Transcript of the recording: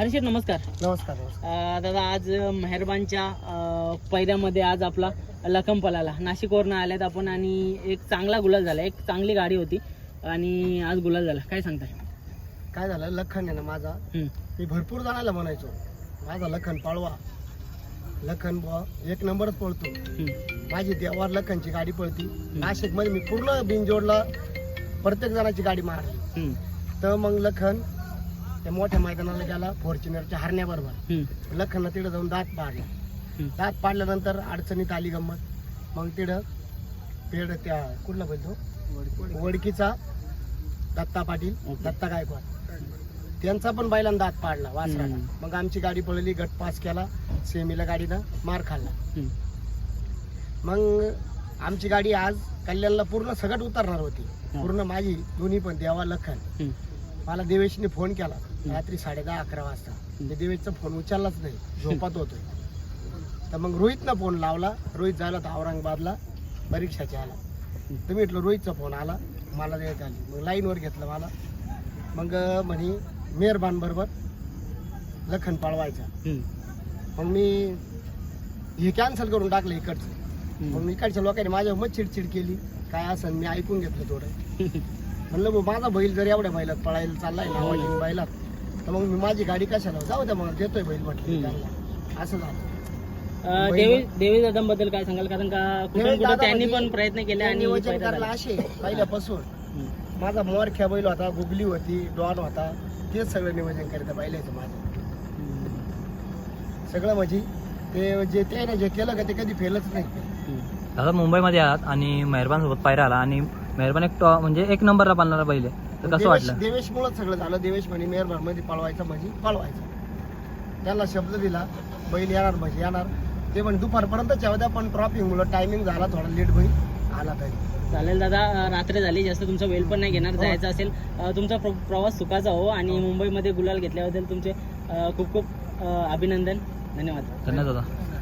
हर्षद नमस्कार. नमस्कार नमस्कार. अं, दादा आज मेहरबानच्या अं, पैऱ्यामध्ये आज आपला लखम पलाला नाशिकवरनं आल्यात आपण आणि एक चांगला गुलाल झाला. एक चांगली गाडी होती आणि आज गुलाल झाला. काय सांगताय? काय झालं? लखन आहे ना माझा. हम्म, मी भरपूर जणांना म्हणायचो माझा लखन पाळवा. लखन बुवा एक नंबरच पळतो. हम्म, माझी देवार लखनची गाडी पळती. नाशिकमध्ये मी पूर्ण बिनजोडला प्रत्येक जणाची गाडी मारली. हम्म, तर मग लखन त्या मोठ्या मैदानाला गेला फॉर्च्युनरच्या हरण्याबरोबर. लखननं तिथं जाऊन दात पाडला. दात पाडल्यानंतर अडचणीत आली गंमत. मग तिथं पेड त्या कुठला बोलतो वडकीचा दत्ता पाटील. दत्ता गायकवाड. त्यांचा पण बैलांना दात पाडला वासराला. मग आमची गाडी पळली गट पास केला सेमीला गाडीनं मार खाल्ला. मग आमची गाडी आज कल्याणला पूर्ण सगळं उतरणार होती. पूर्ण माझी दोन्ही पण देवा लखन. मला देवेशने फोन केला. रात्री साडे दहा अकरा वाजता. मी देवेशचा फोन उचललाच नाही. झोपात होतोय. तर मग रोहितनं फोन लावला. रोहित झाला तर औरंगाबादला परीक्षाच्या आला तर मी म्हटलं रोहितचा फोन आला. मला द्यायचं आली मग लाईनवर घेतलं मला. मग अं, म्हणे मेहरबान बरोबर लखन पाळवायचा. मग मी हे कॅन्सल करून टाकलं इकडचं. मग. इकडच्या लोकांनी माझ्यावर मग चिडचिड केली. काय असं मी ऐकून घेतलं थोडं. म्हणलं भाऊ माझा बैल जर एवढ्या बैलात पळायला चाललाय ना बैलात तर मग मी माझी गाडी कशाला? जाऊ द्या मग देतोय बैल म्हटलं. त्यांना. असं झालं. अं, देवी देवी दादांबद्दल काय सांगाल? कारण का कुठून कुठं त्यांनी पण प्रयत्न केले आणि वजन पैदा करायला झाला. असे पहिल्यापासून. हम्म, माझा मोरख्या बैल होता गुगली होती डॉन होता तेच सगळं नियोजन करतं बैलाचं माझं. हम्म, सगळं म्हणजे ते जे त्याने जे केलं का ते कधी फेलच नाही. दादा मुंबईमध्ये आहात आणि मेहरबान सोबत पायरा आला आणि मेहरबान एक टॉ म्हणजे एक नंबरला पालणारा बैल आहे. तर कसं वाटलं? देवेश मुळे सगळं झालं. देवेश म्हणे मेहरबानमध्ये पळवायचं म्हणजे पळवायचं. त्यांना शब्द दिला बैल येणार म्हणजे येणार. ते म्हणे दुपारपर्यंत द्या पण ट्रॉफिक मुलं टायमिंग झाला थोडा लेट बैल आला तरी. चालेल दादा रात्र झाली. जास्त तुमचा वेळ पण नाही घेणार हो. जायचं असेल. अं, तुमचा प्र- प्रवास सुखाचा हो आणि मुंबईमध्ये गुलाल घेतल्याबद्दल तुमचे खूप खूप अभिनंदन. धन्यवाद. धन्यवाद दादा.